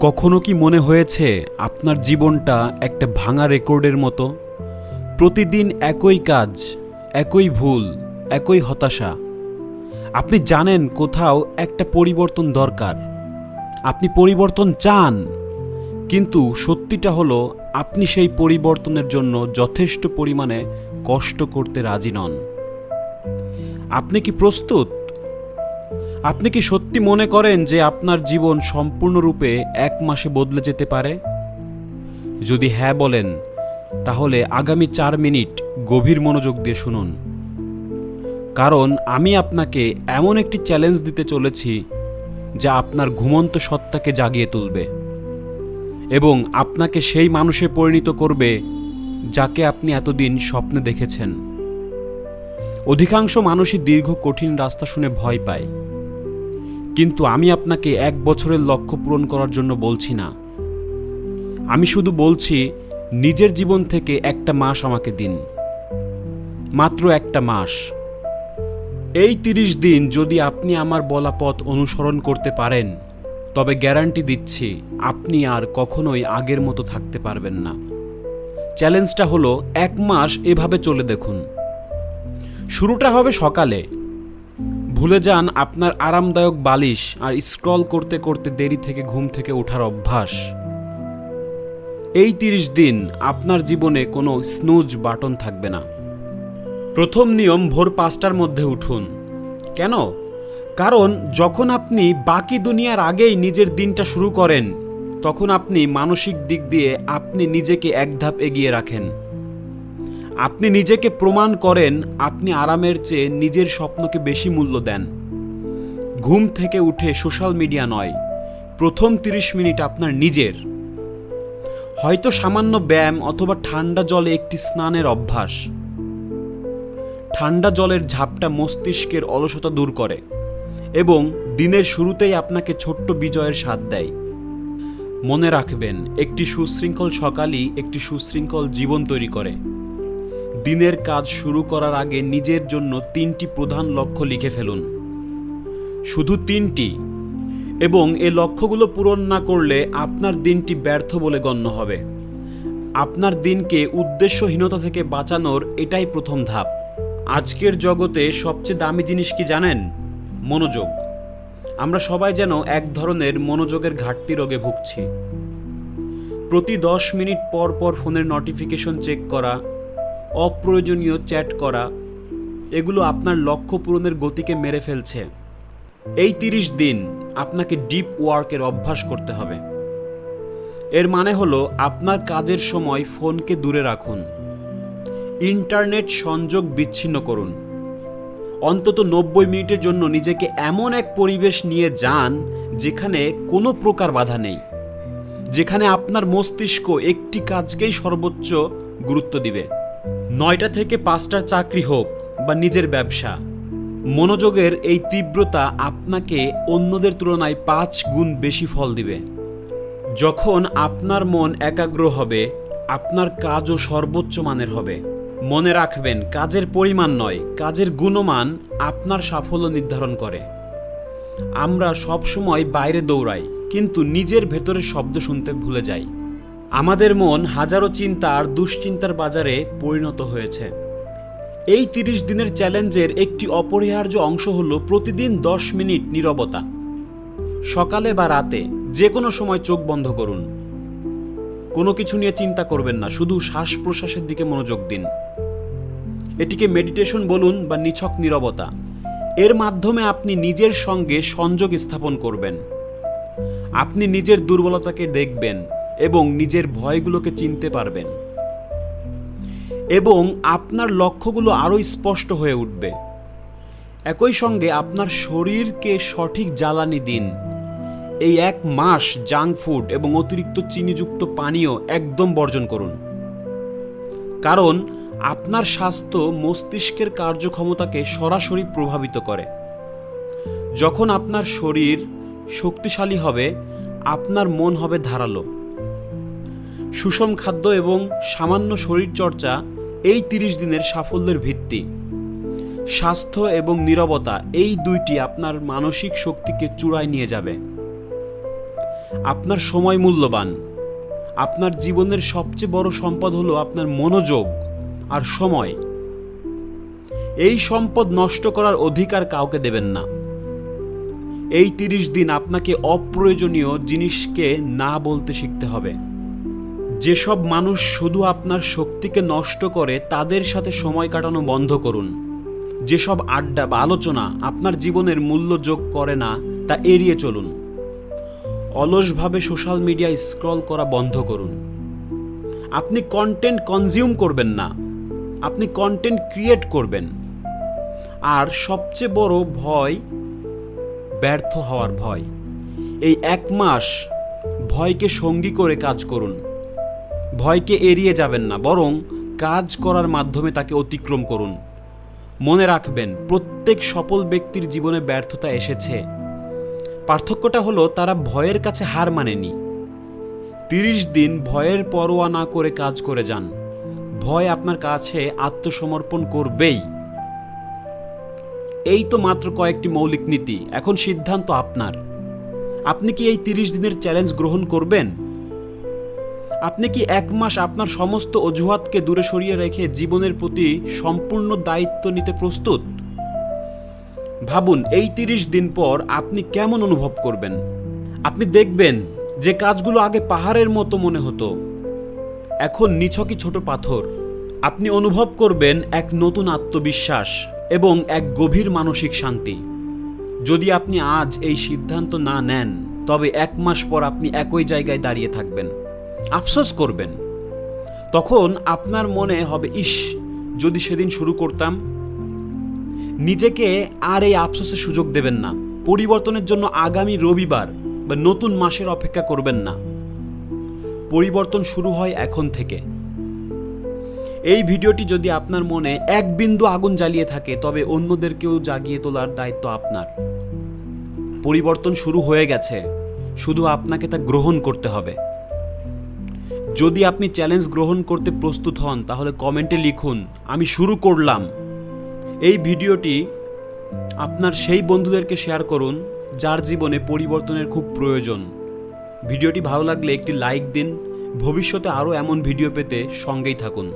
কখনো কি মনে হয়েছে আপনার জীবনটা একটা ভাঙা রেকর্ডের মতো? প্রতিদিন একই কাজ, একই ভুল, একই হতাশা। আপনি জানেন কোথাও একটা পরিবর্তন দরকার। আপনি পরিবর্তন চান, কিন্তু সত্যিটা হলো আপনি সেই পরিবর্তনের জন্য যথেষ্ট পরিমাণে কষ্ট করতে রাজি নন। আপনি কি প্রস্তুত? আপনি কি সত্যি মনে করেন যে আপনার জীবন সম্পূর্ণরূপে এক মাসে বদলে যেতে পারে? যদি হ্যাঁ বলেন, তাহলে আগামী চার মিনিট গভীর মনোযোগ দিয়ে শুনুন। কারণ আমি আপনাকে এমন একটি চ্যালেঞ্জ দিতে চলেছি, যা আপনার ঘুমন্ত সত্তাকে জাগিয়ে তুলবে এবং আপনাকে সেই মানুষে পরিণত করবে, যাকে আপনি এতদিন স্বপ্নে দেখেছেন। অধিকাংশ মানুষই দীর্ঘ কঠিন রাস্তা শুনে ভয় পায়। কিন্তু আমি আপনাকে এক বছরের লক্ষ্য পূরণ করার জন্য বলছি না। আমি শুধু বলছি, নিজের জীবন থেকে একটা মাস আমাকে দিন। মাত্র একটা মাস। এই তিরিশ দিন যদি আপনি আমার বলা পথ অনুসরণ করতে পারেন, তবে গ্যারান্টি দিচ্ছি, আপনি আর কখনোই আগের মতো থাকতে পারবেন না। চ্যালেঞ্জটা হলো, এক মাস এভাবে চলে দেখুন। শুরুটা হবে সকালে। ভুলে যান আপনার আরামদায়ক বালিশ আর স্ক্রল করতে করতে দেরি থেকে ঘুম থেকে ওঠার অভ্যাস। এই তিরিশ দিন আপনার জীবনে কোনো স্নুজ বাটন থাকবে না। প্রথম নিয়ম, ভোর পাঁচটার মধ্যে উঠুন। কেন? কারণ যখন আপনি বাকি দুনিয়ার আগেই নিজের দিনটা শুরু করেন, তখন আপনি মানসিক দিক দিয়ে আপনি নিজেকে এক ধাপ এগিয়ে রাখেন। আপনি নিজেকে প্রমাণ করেন, আপনি আরামের চেয়ে নিজের স্বপ্নকে বেশি মূল্য দেন। ঘুম থেকে উঠে সোশ্যাল মিডিয়া নয়, প্রথম তিরিশ মিনিট আপনার নিজের। হয়তো সামান্য ব্যায়াম অথবা ঠান্ডা জলে একটি স্নানের অভ্যাস। ঠান্ডা জলের ঝাপটা মস্তিষ্কের অলসতা দূর করে এবং দিনের শুরুতেই আপনাকে ছোট্ট বিজয়ের স্বাদ দেয়। মনে রাখবেন, একটি সুশৃঙ্খল সকালই একটি সুশৃঙ্খল জীবন তৈরি করে। দিনের কাজ শুরু করার আগে নিজের জন্য তিনটি প্রধান লক্ষ্য লিখে ফেলুন। শুধু তিনটি, এবং এ লক্ষ্যগুলো পূরণ না করলে আপনার দিনটি ব্যর্থ বলে গণ্য হবে। আপনার দিনকে উদ্দেশ্যহীনতা থেকে বাঁচানোর এটাই প্রথম ধাপ। আজকের জগতে সবচেয়ে দামি জিনিস কি জানেন? মনোযোগ। আমরা সবাই যেন এক ধরনের মনোযোগের ঘাটতি রোগে ভুগছি। প্রতি দশ মিনিট পর পর ফোনের নোটিফিকেশন চেক করা অপ্রয়োজনীয় চ্যাট করা, এগুলো আপনার লক্ষ্য পূরণের গতিকে মেরে ফেলছে। এই তিরিশ দিন আপনাকে ডিপ ওয়ার্কের অভ্যাস করতে হবে। এর মানে হলো আপনার কাজের সময় ফোনকে দূরে রাখুন। ইন্টারনেট সংযোগ বিচ্ছিন্ন করুন। অন্তত নব্বই মিনিটের জন্য নিজেকে এমন এক পরিবেশ নিয়ে যান যেখানে কোনো প্রকার বাধা নেই। যেখানে আপনার মস্তিষ্ক একটি কাজকেই সর্বোচ্চ গুরুত্ব দিবে। নয়টা থেকে পাঁচটার চাকরি হোক বা নিজের ব্যবসা, মনোযোগের এই তীব্রতা আপনাকে অন্যদের তুলনায় পাঁচ গুণ বেশি ফল দিবে। যখন আপনার মন একাগ্র হবে, আপনার কাজও সর্বোচ্চ মানের হবে। মনে রাখবেন, কাজের পরিমাণ নয়, কাজের গুণমান আপনার সাফল্য নির্ধারণ করে। আমরা সবসময় বাইরে দৌড়াই, কিন্তু নিজের ভেতরের শব্দ শুনতে ভুলে যাই। আমাদের মন হাজারো চিন্তা আর দুশ্চিন্তার বাজারে পরিণত হয়েছে। এই তিরিশ দিনের চ্যালেঞ্জের একটি অপরিহার্য অংশ হলো প্রতিদিন দশ মিনিট নীরবতা। সকালে বা রাতে যে কোনো সময় চোখ বন্ধ করুন। কোনো কিছু নিয়ে চিন্তা করবেন না, শুধু শ্বাস প্রশ্বাসের দিকে মনোযোগ দিন। এটিকে মেডিটেশন বলুন বা নিছক নীরবতা। এর মাধ্যমে আপনি নিজের সঙ্গে সংযোগ স্থাপন করবেন। আপনি নিজের দুর্বলতাকে দেখবেন। এবং নিজের ভয়গুলোকে চিনতে পারবেন। এবং আপনার লক্ষ্যগুলো আরও স্পষ্ট হয়ে উঠবে। একই সঙ্গে আপনার শরীরকে সঠিক জ্বালানি দিন। এই এক মাস জাঙ্ক ফুড এবং অতিরিক্ত চিনিযুক্ত পানীয় একদম বর্জন করুন। কারণ আপনার স্বাস্থ্য মস্তিষ্কের কার্যক্ষমতাকে সরাসরি প্রভাবিত করে। যখন আপনার শরীর শক্তিশালী হবে, আপনার মন হবে ধারালো। সুষম খাদ্য এবং সামান্য শরীরচর্চা এই তিরিশ দিনের সাফল্যের ভিত্তি। স্বাস্থ্য এবং নীরবতা এই দুইটি আপনার মানসিক শক্তিকে চূড়ায় নিয়ে যাবে। আপনার সময় মূল্যবান। আপনার জীবনের সবচেয়ে বড় সম্পদ হলো আপনার মনোযোগ আর সময়। এই সম্পদ নষ্ট করার অধিকার কাউকে দেবেন না। এই তিরিশ দিন আপনাকে অপ্রয়োজনীয় জিনিসকে না বলতে শিখতে হবে। যেসব মানুষ শুধু আপনার শক্তিকে নষ্ট করে তাদের সাথে সময় কাটানো বন্ধ করুন। যেসব আড্ডা বা আলোচনা আপনার জীবনের মূল্য যোগ করে না, তা এড়িয়ে চলুন। অলসভাবে সোশ্যাল মিডিয়ায় স্ক্রল করা বন্ধ করুন। আপনি কন্টেন্ট কনজিউম করবেন না। আপনি কন্টেন্ট ক্রিয়েট করবেন। আর সবচেয়ে বড় ভয়, ব্যর্থ হওয়ার ভয়। এই এক মাস ভয়কে সঙ্গী করে কাজ করুন। ভয়কে এড়িয়ে যাবেন না, বরং কাজ করার মাধ্যমে তাকে অতিক্রম করুন। মনে রাখবেন, প্রত্যেক সফল ব্যক্তির জীবনে ব্যর্থতা এসেছে। পার্থক্যটা হলো, তারা ভয়ের কাছে হার মানেনি। তিরিশ দিন ভয়ের পরোয়া না করে কাজ করে যান। ভয় আপনার কাছে আত্মসমর্পণ করবেই। এই তো মাত্র কয়েকটি মৌলিক নীতি, এখন সিদ্ধান্ত আপনার। আপনি কি এই তিরিশ দিনের চ্যালেঞ্জ গ্রহণ করবেন? আপনি কি এক মাস আপনার সমস্ত অজুহাতকে দূরে সরিয়ে রেখে জীবনের প্রতি সম্পূর্ণ দায়িত্ব নিতে প্রস্তুত? ভাবুন, এই তিরিশ দিন পর আপনি কেমন অনুভব করবেন? আপনি দেখবেন যে কাজগুলো আগে পাহাড়ের মতো মনে হতো। এখন নিছকই ছোট পাথর। আপনি অনুভব করবেন এক নতুন আত্মবিশ্বাস এবং এক গভীর মানসিক শান্তি। যদি আপনি আজ এই সিদ্ধান্ত না নেন, তবে এক মাস পর আপনি একই জায়গায় দাঁড়িয়ে থাকবেন। আফসোস করবেন। তখন আপনার মনে হবে, ইস, যদি সেদিন শুরু করতাম, নিজেকে আর এই আফসোসের সুযোগ দেবেন না। পরিবর্তনের জন্য আগামী রবিবার বা নতুন মাসের অপেক্ষা করবেন না। পরিবর্তন শুরু হয় এখন থেকে। এই ভিডিওটি যদি আপনার মনে এক বিন্দু আগুন জ্বালিয়ে থাকে, তবে অন্যদেরকেও জাগিয়ে তোলার দায়িত্ব আপনার। পরিবর্তন শুরু হয়ে গেছে। শুধু আপনাকে তা গ্রহণ করতে হবে। যদি আপনি চ্যালেঞ্জ গ্রহণ করতে প্রস্তুত হন, তাহলে কমেন্টে লিখুন, আমি শুরু করলাম। এই ভিডিওটি আপনার সেই বন্ধুদেরকে শেয়ার করুন, যার জীবনে পরিবর্তনের খুব প্রয়োজন। ভিডিওটি ভালো লাগলে একটি লাইক দিন, ভবিষ্যতে আরও এমন ভিডিও পেতে সঙ্গেই থাকুন।